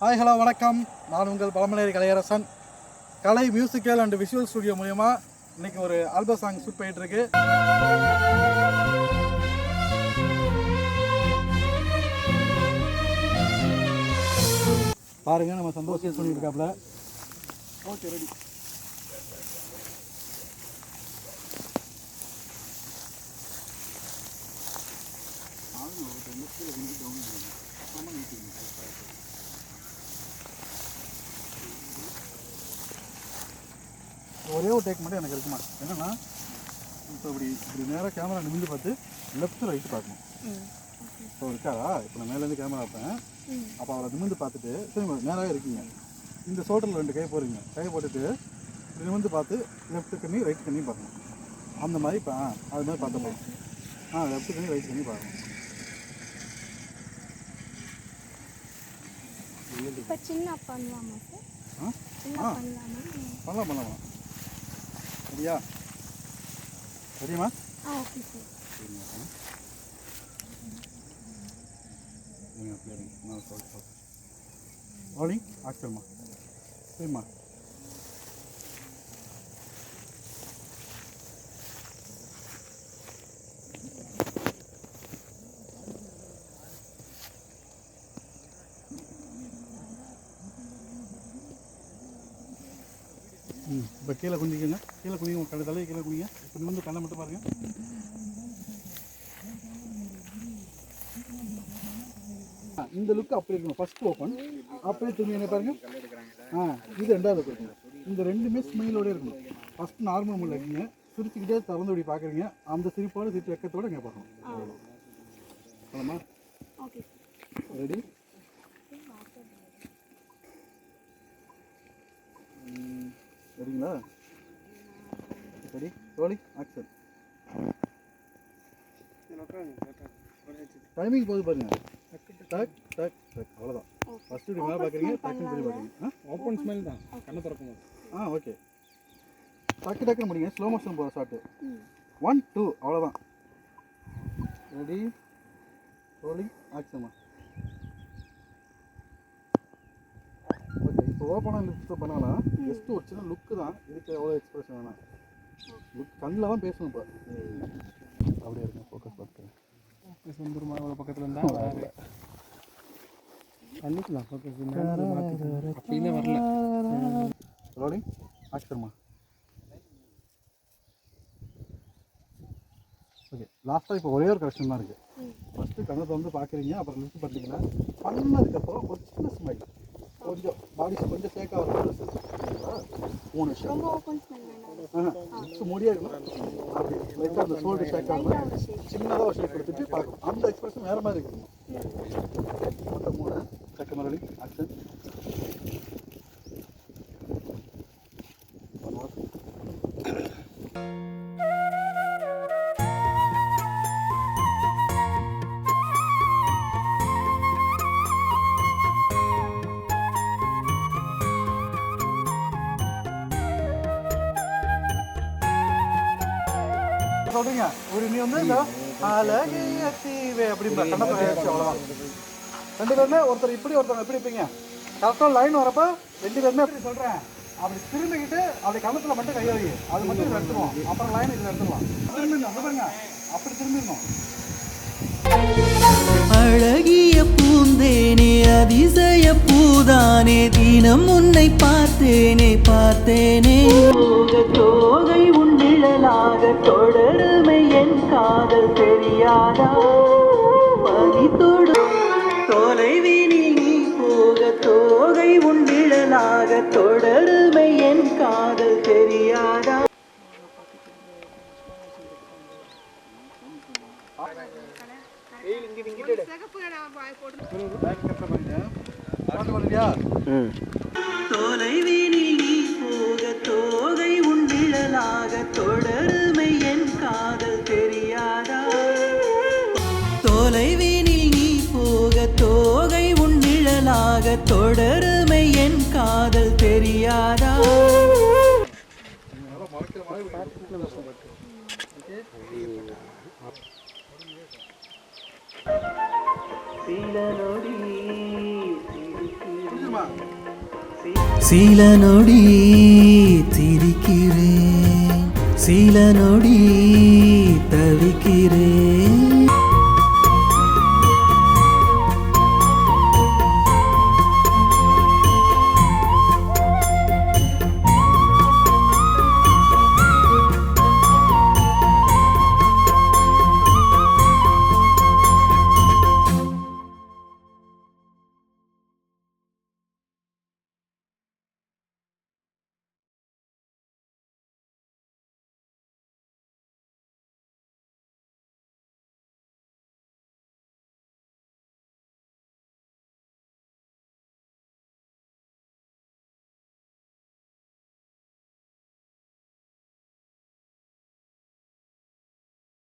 Hi hello வணக்கம். நான் உங்கள் Pazhamaleri Kalaiyarasan. Kalai musical and visual studio மூலயமா இன்னைக்கு ஒரு ஆல்பம் சாங் ஷூட் போயிட்டுருக்கு பாருங்க நம்ம சந்தோஷம் சொல்லியிருக்காப்புல? ஓகே ரெடி ஒரே ஒரு டேக் மட்டும் எனக்கு இருக்குமா? என்னன்னா இப்போ இப்படி இப்படி நேராக கேமரா நிமிந்து பார்த்து லெஃப்ட் ரைட் பார்க்கணும். இப்போ இருக்காரா இப்போ நான் மேலேருந்து கேமரா வைப்பேன். அப்போ அவரை நிமிந்து பார்த்துட்டு சரி நேராகவே இருக்கீங்க. இந்த சோட்டரில் ரெண்டு கை போடுறீங்க. கை போட்டுட்டு நிமிந்து பார்த்து லெஃப்ட் கண்ணி ரைட் கண்ணி பார்க்கணும். அந்த மாதிரி இப்போ அது மாதிரி பார்த்த போதும் ஆ லெஃப்ட் கண்ணி ரைட் கண்ணி பார்க்கணும். இப்போ சின்ன பண்ணலாமா சார்? பண்ணலாம் பண்ணலாம். சரியா? சரியாம்மா ஆ ஓகே சார். சரிங்க அப்படியே ஆக்சல்மா சரிம்மா. ம் இப்போ கீழே குந்திக்கங்க கீழே குனிங்க கடை தலையை கீழே குனிங்க இப்போ வந்து கண்ணை மட்டும் பாருங்கள் இந்த லுக் அப்படி இருக்கணும். ஃபர்ஸ்ட் ஓப்பன் அப்படியே திரும்பி என்ன பாருங்க. ஆ இது ரெண்டாவது இருக்கணும். இந்த ரெண்டுமே ஸ்மைலோட இருக்கணும். ஃபர்ஸ்ட் நார்மல் மூலம் இருக்கீங்க சிரிச்சுக்கிட்டே திறந்து இப்படி பார்க்குறீங்க அந்த சிரிப்போட சிரிச்சு வெக்கத்தோட இங்கே பார்க்கணும். அவ்வளோமா ஓகே ரெடி சரிங்களா ரெடி ரோலி ஆக்சன். டைமிங் போது பாருங்க. டக் டக் டக். அவ்வளோதான் ஃபர்ஸ்ட் இப்படி மேலே பார்க்குறீங்க டக்குன்னு திரும்பி பார்க்குறீங்க ஆ ஓப்பன் ஸ்மெல் தான். கண்ணை திறக்கும் போது. ஆ ஓகே டக்கு டக்குன்னு முடிங்க. ஸ்லோ மோஷன் போகிற ஷார்ட்டு ம். ஒன் டூ அவ்வளோதான் ரெடி ரோலிங் ஆக்ஷன்மா ஓகே இப்போ ஓப்பனாக லிஃப்ட் பண்ணலாம் ஜஸ்ட் ஒரு சின்ன லுக்கு தான். இதுக்கு எவ்வளோ எக்ஸ்பிரஷன் வேணாம். லுக் கண்ணில் தான் பேசணும் இப்போ அப்படியே இருக்கும் ஃபோக்கஸ் பார்த்துக்கிறேன் சுந்தரமா ஒரு பக்கத்தில் இருந்தால் பண்ணிக்கலாம் ஃபோக்கஸ் அப்படின்னே வரல. ரோலிங் ஆக்ஷன்மா ஓகே லாஸ்ட்டாக இப்போ ஒரே ஒரு கரெக்ஷன் தான் இருக்குது ஃபஸ்ட்டு கண்ணத்தை வந்து பார்க்குறீங்க அப்புறம் லிஃப்ட் பார்த்தீங்கன்னா பண்ணதுக்கப்புறம் ஒரு சின்ன ஸ்மைல் கொஞ்சம் பாடி கொஞ்சம் சேக்காக வரும் மூணு விஷயம் ரொம்ப ஓப்பன் ஸ்மெல் வேணாம் லிப்ஸ் மூடியே இருக்கணும் அப்படி. லைட்டாக அந்த ஷோல்டர் ஷேக் ஆகாம சின்னதாக ஒரு ஷேக் கொடுத்துட்டு பார்க்கணும். அந்த எக்ஸ்பிரஷன் வேறு மாதிரி இருக்கணும் மொத்தம் மூணு. செக்க மறுபடி ஆக்ஷன் சொல்றீங்க ஒரு நீ வந்து இந்த அழகிய தீவே அப்படின்ற கண்ணத்தை வச்சு அவ்வளோதான் ரெண்டு பேருமே ஒருத்தர் இப்படி ஒருத்தர் எப்படி இருப்பீங்க. கரெக்டாக லைன் வரப்ப ரெண்டு பேருமே எப்படி சொல்கிறேன் அப்படி திரும்பிக்கிட்டு அப்படி கணத்தில் மட்டும் கை வைங்க அது மட்டும் இதில் எடுத்துருவோம். அப்புறம் லைன் இதில் எடுத்துருவோம் திரும்பிடணும். பாருங்க. அப்படி திரும்பிடணும். அழகிய பூந்தேனே அதிசய பூதானே தினம் உன்னை பார்த்தேனே பார்த்தேனே. தோகை உன்னிழலாக தொடருமை என் காதல் தெரியாதா? பனி தொடு தொலைவினில் நீ போக தோகை உன்னிழலாக தொடருமை என் காதல் தெரியாதா? தொலைவினில் நீ போக தோகை உன்னிழலாக தொடருமை தெரியாதா? நல்லா சில நொடி திரிக்கிறேன் சில நொடி